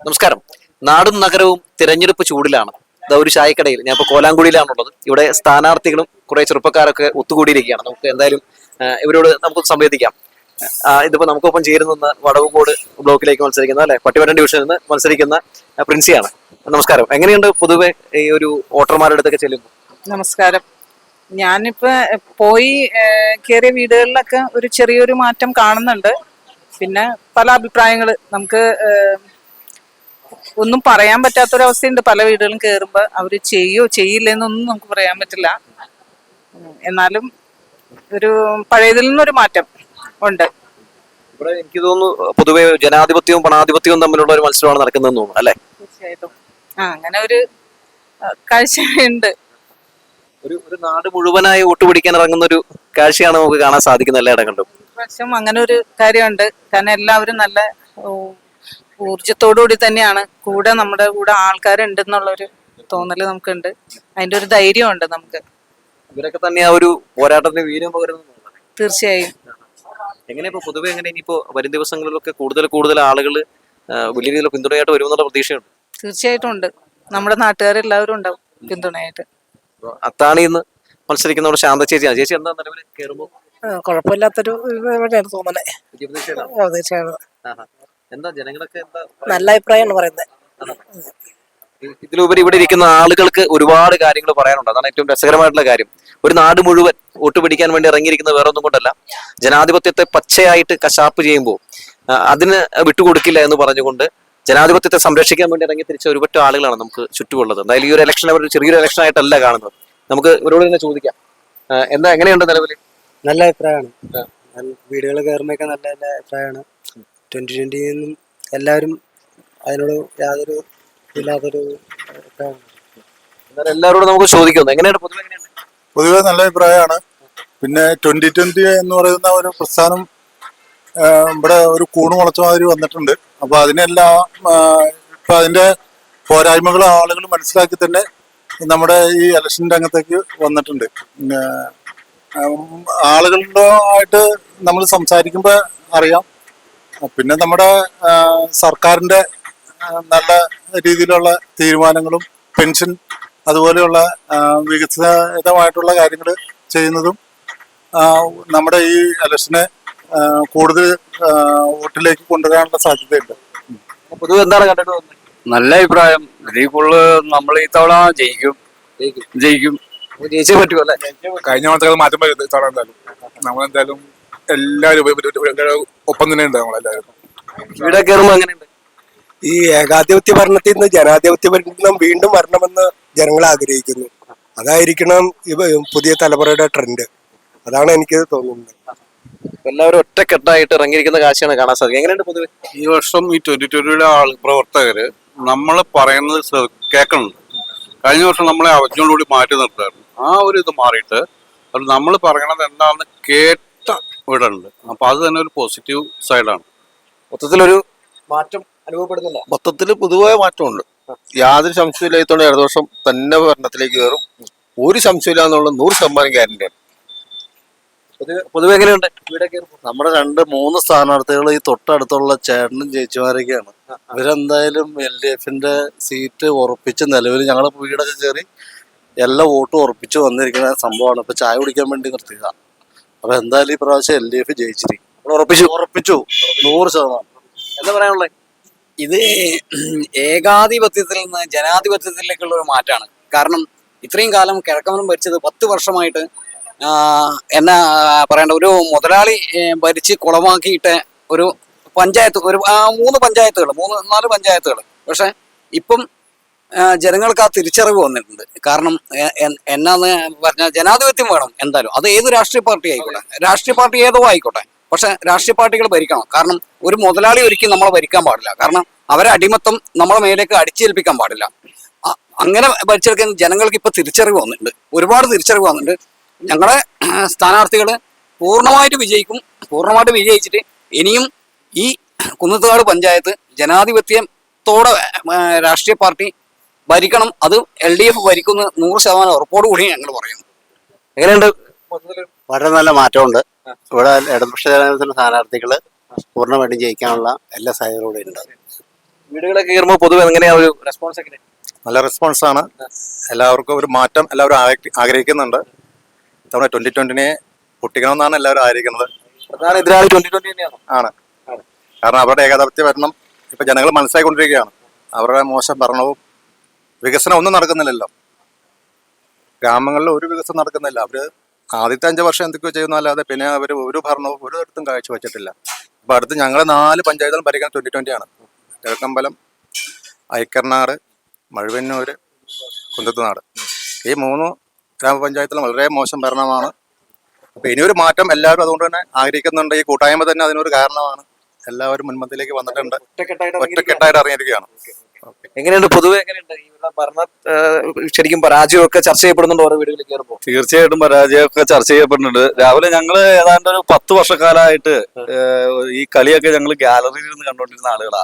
നമസ്കാരം. നാടും നഗരവും തിരഞ്ഞെടുപ്പ് ചൂടിലാണ്. ഒരു ചായക്കടയിൽ ഞാൻ ഇപ്പോൾ കോലാങ്കുടിയിലാണുള്ളത്. ഇവിടെ സ്ഥാനാർത്ഥികളും കുറെ ചെറുപ്പക്കാരൊക്കെ ഒത്തുകൂടിയിരിക്കുകയാണ്. നമുക്ക് എന്തായാലും ഇവരോട് നമുക്ക് സംവേദിക്കാം. ഇതിപ്പോ നമുക്കൊപ്പം ചേരുന്ന വടവുകോട് ബ്ലോക്കിലേക്ക് മത്സരിക്കുന്ന അല്ലെ പട്ടിമരം ഡിവിഷനിൽ നിന്ന് മത്സരിക്കുന്ന പ്രിൻസിയാണ്. നമസ്കാരം. എങ്ങനെയുണ്ട് പൊതുവെ ഈ ഒരു വോട്ടർമാരുടെ അടുത്തൊക്കെ ചെല്ലുമ്പോൾ നമസ്കാരം. ഞാനിപ്പോ പോയി കയറിയ വീടുകളിലൊക്കെ ഒരു ചെറിയൊരു മാറ്റം കാണുന്നുണ്ട്. പിന്നെ പല അഭിപ്രായങ്ങൾ നമുക്ക് ഒന്നും പറയാൻ പറ്റാത്തൊരവസ്ഥയുണ്ട്. പല വീടുകളും കയറുമ്പോൾ അവർ ചെയ്യോ ചെയ്യില്ലെന്നൊന്നും നമുക്ക് പറയാൻ പറ്റില്ല. എന്നാലും ഒരു പഴയതിൽ നിന്നൊരു മാറ്റം ഉണ്ട്. ഇവിടെ എനിക്ക് തോന്നുന്നു പൊതുവെ ജനാധിപത്യവും പണാധിപത്യവും തമ്മിലുള്ള ഒരു മത്സരമാണ് നടക്കുന്നതെന്ന് തോന്നുന്നു അല്ലെ? തീർച്ചയായിട്ടും. ആ അങ്ങനെ ഒരു കാഴ്ചയുണ്ട് ഒരു ഒരു നാട് മുഴുവനായി വോട്ട് പിടിക്കാൻ ഇറങ്ങുന്ന ഒരു കാഴ്ചയാണ് നമുക്ക് കാണാൻ സാധിക്കുന്ന എല്ലായിടങ്ങളിലും പ്രാവശ്യം അങ്ങനെ ഒരു കാര്യമുണ്ട്. കാരണം എല്ലാവരും നല്ല ഊർജത്തോടുകൂടി തന്നെയാണ് കൂടെ നമ്മുടെ കൂടെ ആൾക്കാരുണ്ടെന്നുള്ളൊരു തോന്നൽ നമുക്കുണ്ട്. അതിന്റെ ഒരു ധൈര്യമുണ്ട് നമുക്ക്. ഇവരൊക്കെ തന്നെ ആ ഒരു പോരാട്ടത്തിന് വീര്യം പകരുന്നു തീർച്ചയായും. എങ്ങനെ ഇപ്പൊ പൊതുവെ എങ്ങനെ ഇനിയിപ്പോ വരും ദിവസങ്ങളിലൊക്കെ കൂടുതൽ കൂടുതൽ ആളുകൾ വലിയ രീതിയിൽ പിന്തുണയായിട്ട് വരുമെന്നുള്ള പ്രതീക്ഷയുണ്ട്? തീർച്ചയായിട്ടും ഉണ്ട്. നമ്മുടെ നാട്ടുകാരെല്ലാവരും ഉണ്ടാവും പിന്തുണയായിട്ട്. അപ്പൊ അത്താണിന്ന് മത്സരിക്കുന്ന നമ്മുടെ ശാന്ത ചേച്ചിയാണ് ചേച്ചി എന്താ നിലവിൽ കയറുമ്പോൾ കുഴപ്പമില്ലാത്തൊരു തോന്നണേ ആഹാ. എന്താ ജനങ്ങളൊക്കെ എന്താ നല്ല അഭിപ്രായമാണ് പറയുന്നത്. ഇതിലുപരി ഇവിടെ ഇരിക്കുന്ന ആളുകൾക്ക് ഒരുപാട് കാര്യങ്ങൾ പറയാനുണ്ട്. അതാണ് ഏറ്റവും രസകരമായിട്ടുള്ള കാര്യം. ഒരു നാട് മുഴുവൻ വോട്ട് പിടിക്കാൻ വേണ്ടി ഇറങ്ങിയിരിക്കുന്ന വേറെ ഒന്നും കൊണ്ടല്ല. ജനാധിപത്യത്തെ പച്ചയായിട്ട് കശാപ്പ് ചെയ്യുമ്പോൾ അതിന് വിട്ടുകൊടുക്കില്ല എന്ന് പറഞ്ഞുകൊണ്ട് ജനാധിപത്യത്തെ സംരക്ഷിക്കാൻ വേണ്ടി ഇറങ്ങി തിരിച്ച ഒരുപറ്റ ആളുകളാണ് നമുക്ക് ചുറ്റുമുള്ളത്. എന്തായാലും ഈ ഒരു ഇലക്ഷൻ അവർ ചെറിയൊരു ഇലക്ഷൻ ആയിട്ടല്ല കാണുന്നത്. നമുക്ക് ഇവരോട് തന്നെ ചോദിക്കാം. എന്താ എങ്ങനെയുണ്ട് നിലവിൽ നല്ല അഭിപ്രായമാണ്. വീടുകൾ കയറുമ്പോഴൊക്കെ നല്ല നല്ല അഭിപ്രായമാണ്. ട്വന്റി ട്വന്റിയിൽ നിന്നും എല്ലാവരും അതിനോട് യാതൊരു ഇല്ലാത്തൊരു എന്നാലും എല്ലാവരോടും നമുക്ക് ചോദിക്കുന്നു എങ്ങനെയാണ്? പൊതുവെ എങ്ങനെയാണ്? പൊതുവെ നല്ല അഭിപ്രായമാണ്. പിന്നെ ട്വന്റി ട്വന്റി എന്ന് പറയുന്ന ഒരു പ്രസ്ഥാനം ആ, ഇവിടെ ഒരു കൂണ് മുളച്ച മാതിരി വന്നിട്ടുണ്ട്. അപ്പൊ അതിനെല്ലാം ആ, ഇപ്പൊ അതിന്റെ പോരായ്മകൾ ആളുകൾ മനസ്സിലാക്കി തന്നെ നമ്മുടെ ഈ ഇലക്ഷൻ രംഗത്തേക്ക് വന്നിട്ടുണ്ട്. പിന്നെ ഉം, ആളുകളുടെ ആയിട്ട് നമ്മൾ സംസാരിക്കുമ്പോൾ അറിയാം. പിന്നെ നമ്മുടെ സർക്കാരിന്റെ സർക്കാരിന്റെ നല്ല രീതിയിലുള്ള തീരുമാനങ്ങളും പെൻഷൻ അതുപോലെയുള്ള വികസിതമായിട്ടുള്ള കാര്യങ്ങൾ ചെയ്യുന്നതും നമ്മുടെ ഈ ഇലക്ഷനെ കൂടുതൽ വോട്ടിലേക്ക് കൊണ്ടുവരാനുള്ള സാധ്യതയുണ്ട്. പൊതുവെ എന്താണ് കണ്ടിട്ട് നല്ല അഭിപ്രായം. ഇതിൽ കൂടുതൽ നമ്മൾ ഈ തവണ ജയിക്കും. ജയിക്കും. ജയിച്ചേ പറ്റുമല്ലേ അല്ലെ? കഴിഞ്ഞ മാസത്തേക്ക് മാറ്റം വരും ഇത്തവണ എന്തായാലും. നമ്മളെന്തായാലും എല്ലാവരും ഒപ്പം തന്നെ ഉണ്ട് നമ്മളെല്ലാവരും ഇവിടെ കയറുമ്പോ അങ്ങനെയുണ്ട്. ഈ ഏകാധിപത്യ ഭരണത്തിൽ നിന്ന് ജനാധിപത്യ ഭരണം വീണ്ടും വരണമെന്ന് ജനങ്ങൾ ആഗ്രഹിക്കുന്നു. അതായിരിക്കണം പുതിയ തലമുറയുടെ ട്രെൻഡ്. അതാണ് എനിക്ക് തോന്നുന്നത്. എല്ലാവരും ഒറ്റക്കെട്ടായിട്ട് ഇറങ്ങിയിരിക്കുന്ന കാഴ്ചയാണ് കാണാൻ സാധിക്കും എങ്ങനെയുണ്ട് പൊതുവെ? ഈ വർഷം ഈ ട്വന്റി ട്വന്റിയുടെ ആൾ പ്രവർത്തകര് നമ്മൾ പറയുന്നത് കേൾക്കണുണ്ട് കഴിഞ്ഞ വർഷം നമ്മളെ അവജ്ഞയോടുകൂടി മാറ്റി നിർത്തായിരുന്നു. ആ ഒരു ഇത് മാറിയിട്ട് അത് നമ്മൾ പറയണത് എന്താണെന്ന് കേട്ട വിടുന്നുണ്ട് അപ്പൊ അത് തന്നെ ഒരു പോസിറ്റീവ് സൈഡാണ് മൊത്തത്തിലൊരു മാറ്റം അനുഭവപ്പെടുന്നില്ല. മൊത്തത്തിൽ പൊതുവായ മാറ്റമുണ്ട്. യാതൊരു സംശയമില്ലാത്തതുകൊണ്ട് ഇടതുവർഷം തന്നെ ഭരണത്തിലേക്ക് കയറും. ഒരു സംശയമില്ല എന്നുള്ള നൂറ് ശതമാനം ഗ്യാരണ്ടിയാണ് പൊതുവെ പൊതുവെ എങ്ങനെയുണ്ട് ഇവിടെ നമ്മുടെ രണ്ട് മൂന്ന് സ്ഥാനാർത്ഥികൾ ഈ തൊട്ടടുത്തുള്ള ചേട്ടനും ചേച്ചിമാരൊക്കെയാണ്. ഇവരെന്തായാലും എൽ ഡി എഫിന്റെ സീറ്റ് ഉറപ്പിച്ച് നിലവിൽ ഞങ്ങൾ വീടൊക്കെ കയറി എല്ലാ വോട്ടും ഉറപ്പിച്ച് വന്നിരിക്കുന്ന സംഭവമാണ്. ഇപ്പൊ ചായ കുടിക്കാൻ വേണ്ടി നിർത്തിയതാ. അപ്പൊ എന്തായാലും ഈ പ്രാവശ്യം എൽ ഡി എഫ് ജയിച്ചിരിക്കും. നമ്മൾ ഉറപ്പിച്ചു. ഉറപ്പിച്ചു. നൂറ് ശതമാനം. എന്താ പറയാനുള്ളത് ഇത് ഏകാധിപത്യത്തിൽ നിന്ന് ജനാധിപത്യത്തിലേക്കുള്ള ഒരു മാറ്റമാണ്. കാരണം ഇത്രയും കാലം കിഴക്കമരം ഭരിച്ചത് പത്ത് വർഷമായിട്ട് എന്നാ പറയേണ്ട ഒരു മുതലാളി ഭരിച്ച് കുളമാക്കിയിട്ട് ഒരു പഞ്ചായത്ത് ഒരു മൂന്ന് പഞ്ചായത്തുകൾ മൂന്ന് നാല് പഞ്ചായത്തുകൾ. പക്ഷെ ഇപ്പം ജനങ്ങൾക്ക് ആ തിരിച്ചറിവ് വന്നിട്ടുണ്ട്. കാരണം എന്നാന്ന് പറഞ്ഞാൽ ജനാധിപത്യം വേണം എന്തായാലും. അത് ഏത് രാഷ്ട്രീയ പാർട്ടി ആയിക്കോട്ടെ. രാഷ്ട്രീയ പാർട്ടി ഏതോ ആയിക്കോട്ടെ. പക്ഷെ രാഷ്ട്രീയ പാർട്ടികൾ ഭരിക്കണം. കാരണം ഒരു മുതലാളി ഒരിക്കലും നമ്മളെ ഭരിക്കാൻ പാടില്ല. കാരണം അവരെ അടിമത്തം നമ്മളെ മേലേക്ക് അടിച്ചേൽപ്പിക്കാൻ പാടില്ല. അങ്ങനെ ഭരിച്ചെടുക്കുന്ന ജനങ്ങൾക്ക് ഇപ്പൊ തിരിച്ചറിവ് വന്നിട്ടുണ്ട്. ഒരുപാട് തിരിച്ചറിവ് വന്നിട്ടുണ്ട്. ഞങ്ങളെ സ്ഥാനാർത്ഥികൾ പൂർണമായിട്ട് വിജയിക്കും. പൂർണമായിട്ട് വിജയിച്ചിട്ട് ഇനിയും ഈ കുന്നത്തുകാട് പഞ്ചായത്ത് ജനാധിപത്യത്തോടെ രാഷ്ട്രീയ പാർട്ടി ഭരിക്കണം. അത് എൽ ഡി എഫ് ഭരിക്കുന്ന നൂറ് ശതമാനം ഉറപ്പോടു കൂടി ഞങ്ങൾ പറയുന്നു. എങ്ങനെയുണ്ട്? വളരെ നല്ല മാറ്റമുണ്ട്. ഇവിടെ ഇടതുപക്ഷ ജനാധിപത്യത്തിന്റെ സ്ഥാനാർത്ഥികൾ പൂർണമായിട്ടും ജയിക്കാനുള്ള എല്ലാ സാധ്യതകളും ഉണ്ട്. വീടുകളൊക്കെ കയറുമ്പോൾ പൊതുവെ എങ്ങനെയാ ഒരു റെസ്പോൺസ് എങ്ങനെ നല്ല റെസ്പോൺസ് ആണ്. എല്ലാവർക്കും ഒരു മാറ്റം എല്ലാവരും ആഗ്ര- ആഗ്രഹിക്കുന്നുണ്ട്. തവണ ട്വന്റി ട്വന്റിനെ പൊട്ടിക്കണമെന്നാണ് എല്ലാവരും ആഗ്രഹിക്കുന്നത്. പ്രധാന എതിരാളി ട്വന്റി ട്വന്റി തന്നെയാണോ? ആണ്. കാരണം അവരുടെ ഏകാധിപത്യ ഭരണം ഇപ്പൊ ജനങ്ങൾ മനസ്സിലാക്കിക്കൊണ്ടിരിക്കുകയാണ് അവരുടെ മോശം ഭരണവും വികസനം ഒന്നും നടക്കുന്നില്ലല്ലോ. ഗ്രാമങ്ങളിൽ ഒരു വികസനം നടക്കുന്നില്ല. അവർ ആദ്യത്തെ അഞ്ച് വർഷം എന്തൊക്കെയോ ചെയ്യുന്നല്ലാതെ പിന്നെ അവർ ഒരു ഭരണവും ഒരു തരത്തും കാഴ്ചവെച്ചിട്ടില്ല. അപ്പൊ അടുത്ത് ഞങ്ങളെ നാല് പഞ്ചായത്തുകൾ ഭരിക്കുന്നത് ട്വന്റി ട്വന്റി ആണ്. കിഴക്കമ്പലം ഐക്കർനാട് മഴുവന്നൂര് കുന്തത്തുനാട്. ഈ മൂന്ന് ഗ്രാമപഞ്ചായത്തിലും വളരെ മോശം ഭരണമാണ്. അപ്പൊ ഇനിയൊരു മാറ്റം എല്ലാവരും അതുകൊണ്ട് തന്നെ ആഗ്രഹിക്കുന്നുണ്ട്. ഈ കൂട്ടായ്മ തന്നെ അതിനൊരു കാരണമാണ്. എല്ലാവരും മുൻപന്തിലേക്ക് വന്നിട്ടുണ്ട്. ഒറ്റക്കെട്ടായിട്ട് ഒറ്റക്കെട്ടായിട്ട് ഇറങ്ങിയിരിക്കുകയാണ്. എങ്ങനെയുണ്ട്? പൊതുവെ എങ്ങനെയുണ്ട്? ഈ ഇവിടെ ഭരണ ശരിക്കും പരാജയമൊക്കെ ചർച്ച ചെയ്യപ്പെടുന്നുണ്ട് ഓരോ വീടുകളിൽ കയറുമ്പോൾ. തീർച്ചയായിട്ടും പരാജയമൊക്കെ ചർച്ച ചെയ്യപ്പെടുന്നുണ്ട്. രാവിലെ ഞങ്ങൾ ഏതാണ്ട് ഒരു പത്ത് വർഷക്കാലമായിട്ട് ഈ കളിയൊക്കെ ഞങ്ങൾ ഗാലറിയിൽ നിന്ന് കണ്ടുകൊണ്ടിരുന്ന ആളുകളാ.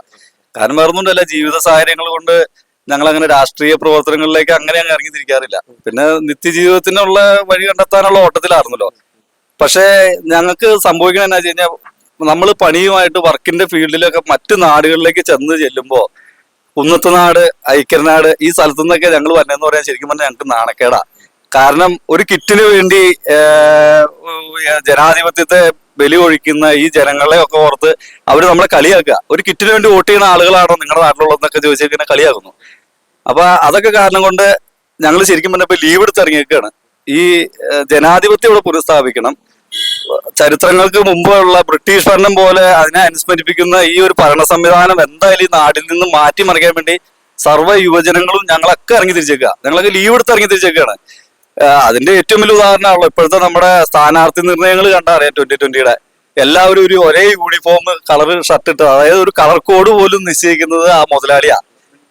കാരണം വേറൊന്നുമില്ല ജീവിത സാഹചര്യങ്ങൾ കൊണ്ട് ഞങ്ങൾ അങ്ങനെ രാഷ്ട്രീയ പ്രവർത്തനങ്ങളിലേക്ക് അങ്ങനെ അങ്ങ് ഇറങ്ങി തിരിക്കാറില്ല പിന്നെ നിത്യജീവിതത്തിനുള്ള വഴി കണ്ടെത്താനുള്ള ഓട്ടത്തിലായിരുന്നല്ലോ. പക്ഷേ ഞങ്ങൾക്ക് സംഭവിക്കണ എന്നാ വെച്ച് കഴിഞ്ഞാൽ നമ്മൾ പണിയുമായിട്ട് വർക്കിന്റെ ഫീൽഡിലൊക്കെ മറ്റു നാടുകളിലേക്ക് ചെന്ന് ചെല്ലുമ്പോൾ കുന്നത്തുനാട് ഐക്യനാട് ഈ സ്ഥലത്തു നിന്നൊക്കെ ഞങ്ങൾ വരണമെന്ന് പറയാൻ ശരിക്കും പറഞ്ഞാൽ ഞങ്ങൾക്ക് നാണക്കേടാ. കാരണം ഒരു കിറ്റിന് വേണ്ടി ജനാധിപത്യത്തെ ബലി ഒഴിക്കുന്ന ഈ ജനങ്ങളെ ഒക്കെ ഓർത്ത് അവർ നമ്മളെ കളിയാക്കുക. ഒരു കിറ്റിന് വേണ്ടി വോട്ട് ചെയ്യുന്ന ആളുകളാണോ നിങ്ങളുടെ നാട്ടിലുള്ളതെന്നൊക്കെ ഇങ്ങനെ കളിയാക്കുന്നു. അപ്പൊ അതൊക്കെ കാരണം കൊണ്ട് ഞങ്ങൾ ശരിക്കും പറഞ്ഞപ്പോ ലീവ് എടുത്ത് ഈ ജനാധിപത്യം ഇവിടെ പുനഃസ്ഥാപിക്കണം. ചരിത്രങ്ങൾക്ക് മുമ്പുള്ള ബ്രിട്ടീഷ് ഭരണം പോലെ അതിനെ അനുസ്മരിപ്പിക്കുന്ന ഈ ഒരു ഭരണ സംവിധാനം എന്തായാലും ഈ നാട്ടിൽ നിന്ന് മാറ്റിമറിക്കാൻ വേണ്ടി സർവ യുവജനങ്ങളും ഞങ്ങളൊക്കെ ഇറങ്ങി തിരിച്ചേക്കുക ഞങ്ങളൊക്കെ ലീവ് എടുത്ത് ഇറങ്ങി തിരിച്ചേക്കാണ്. അതിന്റെ ഏറ്റവും വലിയ ഉദാഹരണമാണല്ലോ ഇപ്പോഴത്തെ നമ്മുടെ സ്ഥാനാർത്ഥി നിർണയങ്ങൾ കണ്ടാൽ അറിയാം ട്വന്റി ട്വന്റിയുടെ എല്ലാവരും ഒരു ഒരേ യൂണിഫോം കളർ ഷർട്ട് ഇട്ട് അതായത് ഒരു കളർ കോഡ് പോലും നിശ്ചയിക്കുന്നത് ആ മുതലാളിയാ.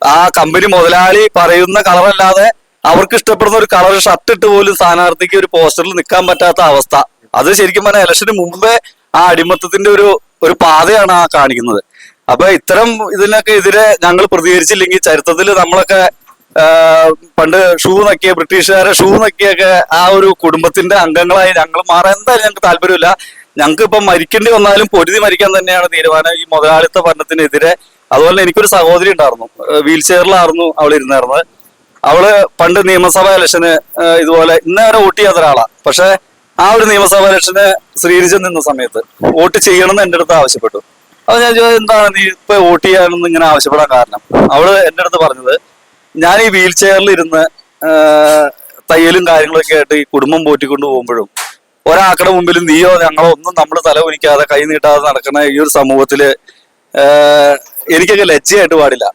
ആ കമ്പനി മുതലാളി പറയുന്ന കളറല്ലാതെ അവർക്ക് ഇഷ്ടപ്പെടുന്ന ഒരു കളർ ഷർട്ട് ഇട്ട് പോലും സ്ഥാനാർത്ഥിക്ക് ഒരു പോസ്റ്ററിൽ നിൽക്കാൻ പറ്റാത്ത അവസ്ഥ. അത് ശരിക്കും പറഞ്ഞാൽ ഇലക്ഷന് മുമ്പേ ആ അടിമത്തത്തിന്റെ ഒരു ഒരു പാതയാണ് ആ കാണിക്കുന്നത്. അപ്പൊ ഇത്തരം ഇതിനൊക്കെ എതിരെ ഞങ്ങൾ പ്രതികരിച്ചില്ലെങ്കിൽ ചരിത്രത്തിൽ നമ്മളൊക്കെ പണ്ട് ഷൂ നക്കിയ ബ്രിട്ടീഷുകാരെ ഷൂ നക്കിയൊക്കെ ആ ഒരു കുടുംബത്തിന്റെ അംഗങ്ങളായി ഞങ്ങൾ മാറാൻ എന്തായാലും ഞങ്ങൾക്ക് താല്പര്യമില്ല. ഞങ്ങൾക്ക് ഇപ്പം മരിക്കേണ്ടി വന്നാലും പൊരുതി മരിക്കാൻ തന്നെയാണ് തീരുമാനം. ഈ മുതലാളിത്ത ഭരണത്തിനെതിരെ അതുപോലെ എനിക്കൊരു സഹോദരി ഉണ്ടായിരുന്നു. വീൽ ചെയറിലായിരുന്നു അവൾ ഇരുന്നായിരുന്നത്. അവൾ പണ്ട് നിയമസഭാ ഇലക്ഷന് ഇതുപോലെ ഇന്നേ വരെ വോട്ട് ചെയ്യാത്ത ഒരാളാണ് പക്ഷെ ആ ഒരു നിയമസഭാ ഇലക്ഷന് ശ്രീരിജൻ നിന്ന സമയത്ത് വോട്ട് ചെയ്യണമെന്ന് എന്റെ അടുത്ത് ആവശ്യപ്പെട്ടു. അപ്പൊ ഞാൻ ചോദിച്ചത് എന്താണ് നീ ഇപ്പൊ വോട്ട് ചെയ്യാനെന്ന് ഇങ്ങനെ ആവശ്യപ്പെടാൻ കാരണം? അവൾ എന്റെ അടുത്ത് പറഞ്ഞത് ഞാൻ ഈ വീൽ ചെയറിൽ ഇരുന്ന് തയ്യലും കാര്യങ്ങളൊക്കെ ആയിട്ട് ഈ കുടുംബം പോറ്റിക്കൊണ്ട് പോകുമ്പോഴും ഒരാക്കടെ മുമ്പിൽ നീയോ ഞങ്ങളോ ഒന്നും നമ്മൾ തല കുനിക്കാതെ കൈ നീട്ടാതെ നടക്കുന്ന ഈ ഒരു സമൂഹത്തിൽ എനിക്കൊക്കെ ലജ്ജയായിട്ട് പാടില്ല.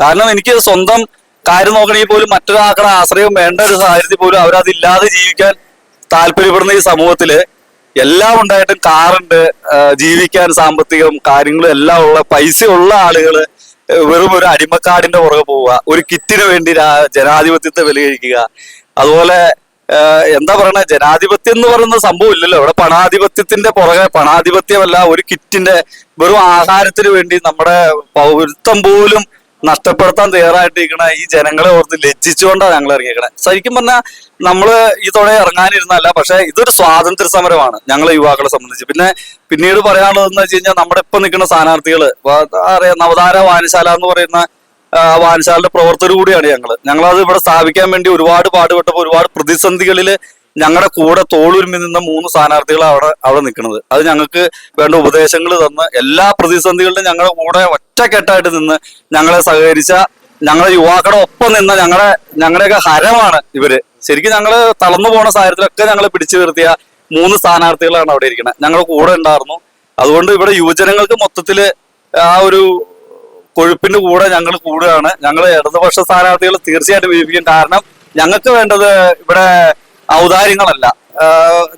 കാരണം എനിക്ക് സ്വന്തം കാര്യം നോക്കണമെങ്കിൽ പോലും മറ്റൊരാക്കടെ ആശ്രയം വേണ്ട ഒരു സാഹചര്യത്തിൽ പോലും അവരതില്ലാതെ ജീവിക്കാൻ താല്പര്യപ്പെടുന്ന ഈ സമൂഹത്തിൽ എല്ലാം ഉണ്ടായിട്ടും കാറുണ്ട് ജീവിക്കാൻ സാമ്പത്തികം കാര്യങ്ങളും എല്ലാം ഉള്ള പൈസ ഉള്ള ആളുകൾ വെറും ഒരു അടിമക്കാടിന്റെ പുറകെ പോവുക ഒരു കിറ്റിന് വേണ്ടി ജനാധിപത്യത്തെ വിലകഴിക്കുക അതുപോലെ എന്താ പറയണ ജനാധിപത്യം എന്ന് പറയുന്ന സംഭവം ഇല്ലല്ലോ. ഇവിടെ പണാധിപത്യത്തിന്റെ പുറകെ പണാധിപത്യമല്ല ഒരു കിറ്റിന്റെ വെറും ആഹാരത്തിന് വേണ്ടി നമ്മുടെ പൗരത്വം പോലും നഷ്ടപ്പെടുത്താൻ തയ്യാറായിട്ടിരിക്കണ ഈ ജനങ്ങളെ ഓർത്ത് ലജ്ജിച്ചുകൊണ്ടാണ് ഞങ്ങൾ ഇറങ്ങിയിരിക്കണേ. ശരിക്കും പറഞ്ഞാൽ നമ്മൾ ഈ തുണ ഇറങ്ങാനിരുന്നല്ല പക്ഷെ ഇതൊരു സ്വാതന്ത്ര്യ സമരമാണ് ഞങ്ങളെ യുവാക്കളെ സംബന്ധിച്ച്. പിന്നെ പിന്നീട് പറയാനുള്ളതെന്ന് വെച്ച് കഴിഞ്ഞാൽ നമ്മുടെ ഇപ്പൊ നിൽക്കുന്ന സ്ഥാനാർത്ഥികൾ വ- അറിയാം നവതാര വായനശാല എന്ന് പറയുന്ന വായനശാലയുടെ പ്രവർത്തകർ കൂടിയാണ് ഞങ്ങൾ ഞങ്ങളത് ഇവിടെ സ്ഥാപിക്കാൻ വേണ്ടി ഒരുപാട് പാടുപെട്ടപ്പോൾ ഒരുപാട് പ്രതിസന്ധികളിൽ ഞങ്ങളുടെ കൂടെ തോളുരുമി നിന്ന മൂന്ന് സ്ഥാനാർത്ഥികളാണ് അവിടെ അവിടെ നിൽക്കുന്നത് അത് ഞങ്ങൾക്ക് വേണ്ട ഉപദേശങ്ങൾ തന്ന് എല്ലാ പ്രതിസന്ധികളിലും ഞങ്ങളുടെ കൂടെ ഒറ്റക്കെട്ടായിട്ട് നിന്ന് ഞങ്ങളെ സഹകരിച്ച ഞങ്ങളെ യുവാക്കളുടെ ഒപ്പം നിന്ന ഞങ്ങളെ ഞങ്ങളുടെയൊക്കെ ഹരമാണ് ഇവർ. ശരിക്കും ഞങ്ങൾ തളർന്നു പോണ സാഹചര്യത്തിലൊക്കെ ഞങ്ങളെ പിടിച്ചു നിർത്തിയ മൂന്ന് സ്ഥാനാർത്ഥികളാണ് അവിടെ ഇരിക്കുന്നത് ഞങ്ങളുടെ കൂടെ ഉണ്ടായിരുന്നു. അതുകൊണ്ട് ഇവിടെ യുവജനങ്ങൾക്ക് മൊത്തത്തിൽ ആ ഒരു കൊഴുപ്പിന്റെ കൂടെ ഞങ്ങൾ കൂടുകയാണ്. ഞങ്ങൾ ഇടതുപക്ഷ സ്ഥാനാർത്ഥികൾ തീർച്ചയായിട്ടും വിജയിപ്പിക്കും. കാരണം ഞങ്ങൾക്ക് വേണ്ടത് ഇവിടെ ഔദാര്യങ്ങളല്ല.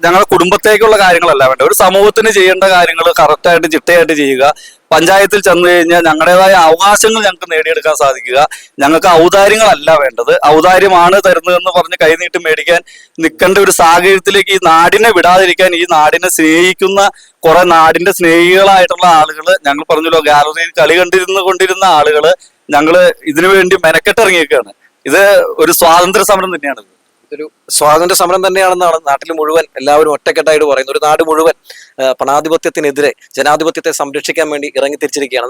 ഞങ്ങളുടെ കുടുംബത്തേക്കുള്ള കാര്യങ്ങളല്ല വേണ്ട ഒരു സമൂഹത്തിന് ചെയ്യേണ്ട കാര്യങ്ങൾ കറക്റ്റായിട്ട് ചിട്ടയായിട്ട് ചെയ്യുക. പഞ്ചായത്തിൽ ചെന്ന് കഴിഞ്ഞാൽ ഞങ്ങളുടേതായ അവകാശങ്ങൾ ഞങ്ങൾക്ക് നേടിയെടുക്കാൻ സാധിക്കുക. ഞങ്ങൾക്ക് ഔദാര്യങ്ങളല്ല വേണ്ടത്. ഔദാര്യമാണ് തരുന്നതെന്ന് പറഞ്ഞ് കൈനീട്ടി മേടിക്കാൻ നിൽക്കേണ്ട ഒരു സാഹചര്യത്തിലേക്ക് ഈ നാടിനെ വിടാതിരിക്കാൻ ഈ നാടിനെ സ്നേഹിക്കുന്ന കുറെ നാടിന്റെ സ്നേഹികളായിട്ടുള്ള ആളുകൾ ഞങ്ങൾ പറഞ്ഞല്ലോ ഗാലറിയിൽ കളി കണ്ടിരുന്നു കൊണ്ടിരുന്ന ആളുകൾ ഞങ്ങൾ ഇതിനു വേണ്ടി മെനക്കെട്ടിറങ്ങിയേക്കാണ് ഇത് ഒരു സ്വാതന്ത്ര്യ സമരം തന്നെയാണ് ഇതൊരു സ്വാതന്ത്ര്യ സമരം തന്നെയാണെന്നാണ് നാട്ടിൽ മുഴുവൻ എല്ലാവരും ഒറ്റക്കെട്ടായിട്ട് പറയുന്നത്. ഒരു നാട് മുഴുവൻ പണാധിപത്യത്തിനെതിരെ ജനാധിപത്യത്തെ സംരക്ഷിക്കാൻ വേണ്ടി ഇറങ്ങി തിരിച്ചിരിക്കുകയാണ്.